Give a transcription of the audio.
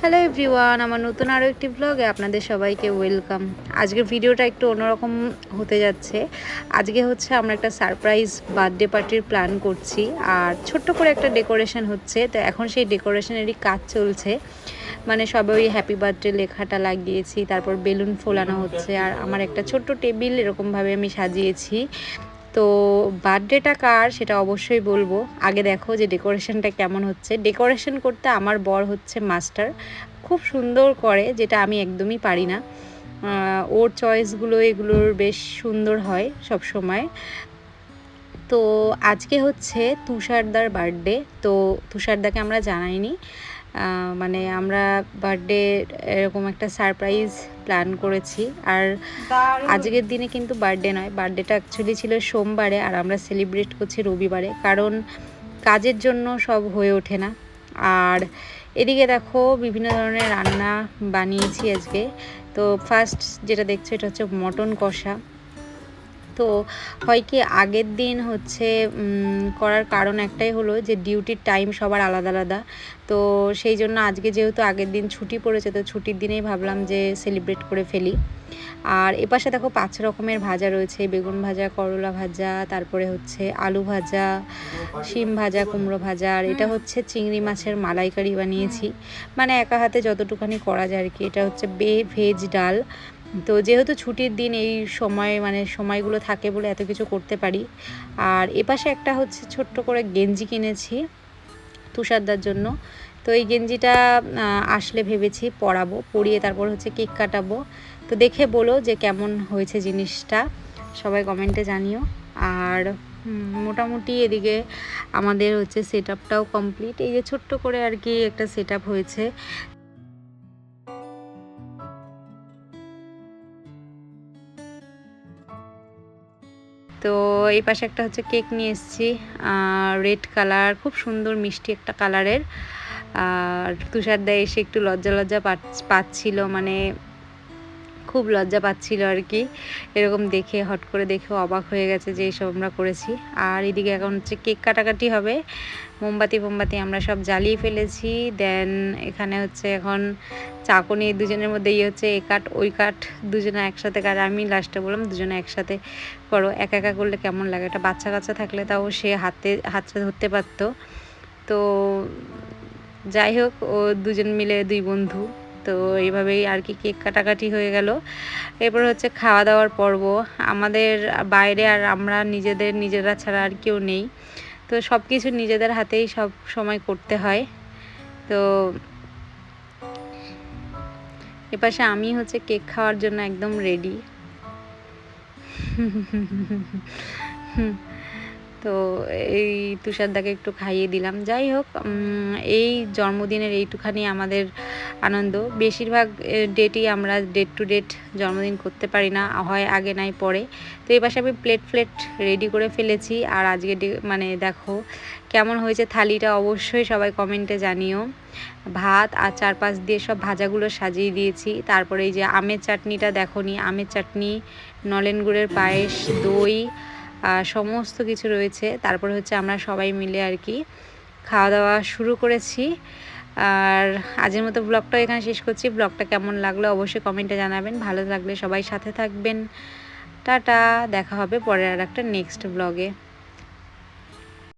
Hello everyone আমার নতুন আরও একটি ব্লগে আপনাদের সবাইকে ওয়েলকাম আজকের ভিডিওটা একটু অন্যরকম হতে যাচ্ছে। আজকে হচ্ছে আমরা একটা সারপ্রাইজ বার্থডে পার্টির প্ল্যান করছি, আর ছোট্ট করে একটা ডেকোরেশন হচ্ছে। তো এখন সেই ডেকোরেশনেরই কাজ চলছে। মানে সবাই ওই হ্যাপি বার্থডে লেখাটা লাগিয়েছি, তারপর বেলুন ফোলানো হচ্ছে, আর আমার একটা ছোট্ট টেবিল এরকমভাবে আমি সাজিয়েছি। তো বার্থডেটা কার সেটা অবশ্যই বলব। আগে দেখো যে ডেকোরেশনটা কেমন হচ্ছে। ডেকোরেশন করতে আমার বর হচ্ছে মাস্টার। খুব সুন্দর করে, যেটা আমি একদমই পারি না। ওর চয়েসগুলো এগুলোর বেশ সুন্দর হয় সব সময় তো আজকে হচ্ছে তুষারদার বার্থডে। তো তুষারদাকে আমরা জানাইনি। মানে আমরা বার্থডে এরকম একটা সারপ্রাইজ প্ল্যান করেছি। আর আজকের দিনে কিন্তু বার্থডে নয় বার্থডেটা অ্যাকচুয়ালি ছিল সোমবারে আর আমরা সেলিব্রেট করছি রবিবারে। কারণ কাজের জন্য সব হয়ে ওঠে না। আর এদিকে দেখো বিভিন্ন ধরনের রান্না বানিয়েছি আজকে। তো ফার্স্ট যেটা দেখছ এটা হচ্ছে মটন কষা। তো হয় কি আগের দিন হচ্ছে করার কারণ একটাই হলো যে ডিউটির টাইম সবার আলাদা আলাদা। তো সেই জন্য আজকে যেহেতু আগের দিন ছুটি পড়েছে, তো ছুটির দিনেই ভাবলাম যে সেলিব্রেট করে ফেলি। আর এপাশে দেখো পাঁচ রকমের ভাজা রয়েছে, বেগুন ভাজা, করলা ভাজা, তারপরে হচ্ছে আলু ভাজা, শিম ভাজা, কুমড়ো ভাজা, আর এটা হচ্ছে চিংড়ি মাছের মালাইকারি বানিয়েছি। মানে একা হাতে যতটুখানি করা যায় আর কি, এটা হচ্ছে বে, ভেজ ডাল। তো যেহেতু ছুটির দিন, এই সময় মানে সময়গুলো থাকে বলে এত কিছু করতে পারি। আর এপাশে একটা হচ্ছে ছোট্ট করে গেঞ্জি কিনেছি তুষারদার জন্য। তো এই গেঞ্জিটা আসলে ভেবেছি পরাবো, পরিয়ে তারপর হচ্ছে কেক কাটাবো। তো দেখে বলো যে কেমন হয়েছে জিনিসটা, সবাই কমেন্টে জানিও। আর মোটামুটি এদিকে আমাদের হচ্ছে সেট আপটাও কমপ্লিট এই যে ছোট্ট করে আর কি একটা সেট আপ হয়েছে। তো এই পাশে একটা হচ্ছে কেক নিয়ে এসেছি রেড কালার, খুব সুন্দর মিষ্টি একটা কালারের। আর তুষার দেয় এসে একটু লজ্জা লজ্জা পাচ্ছ- পাচ্ছিল মানে খুব লজ্জা পাচ্ছিল আর কি। এরকম দেখে, হট করে দেখে অবাক হয়ে গেছে যে এইসব আমরা করেছি। আর এদিকে এখন হচ্ছে কেক কাটাকাটি হবে। মোমবাতি মোমবাতি আমরা সব জ্বালিয়ে ফেলেছি। দেন এখানে হচ্ছে এখন চাকুনি দুজনের মধ্যে ইয়ে হচ্ছে, এ কাট, ওই কাট, দুজনে একসাথে কাট। আমি লাস্টে বললাম, দুজনে একসাথে করো। একা একা করলে কেমন লাগে? একটা বাচ্চা কাচ্চা থাকলে তাও সে হাতে, হাতটা ধরতে পারতো। তো যাই হোক, ও দুজন মিলে দুই বন্ধু। তো এইভাবেই আর কি কেক কাটাকাটি হয়ে গেল। এরপর হচ্ছে খাওয়া দাওয়ার পর্ব। আমাদের বাইরে আর আমরা নিজেদের, নিজেরা ছাড়া আর কেউ নেই। তো সব কিছু নিজেদের হাতেই সব সময় করতে হয়। তো এপাশে আমি হচ্ছে কেক খাওয়ার জন্য একদম রেডি তো এই তুষারদাকে একটু খাইয়ে দিলাম। যাই হোক এই জন্মদিনের এইটুখানি আমাদের আনন্দ। বেশিরভাগ ডেটই আমরা ডেট টু ডেট জন্মদিন করতে পারি না, হয় আগে নাই পরে। তো এই পাশে আমি প্লেট ফ্লেট রেডি করে ফেলেছি। আর আজকে মানে দেখো, কেমন হয়েছে থালিটা অবশ্যই সবাই কমেন্টে জানিও। ভাত আর চারপাশ দিয়ে সব ভাজাগুলো সাজিয়ে দিয়েছি। তারপরে এই যে আমের চাটনিটা দেখো নি, আমের চাটনি, নলেন গুড়ের পায়েস, দই সমস্ত কিছু রয়েছে। তারপর হচ্ছে আমরা সবাই মিলে আর কি খাওয়া দাওয়া শুরু করেছি। আর আজের মতো ব্লগটা এখানে শেষ করছি। ব্লগটা কেমন লাগল অবশ্যই কমেন্টে জানাবেন। ভালো লাগলে সবাই সাথে থাকবেন। টাটা, দেখা হবে পরের আর একটা নেক্সট ব্লগে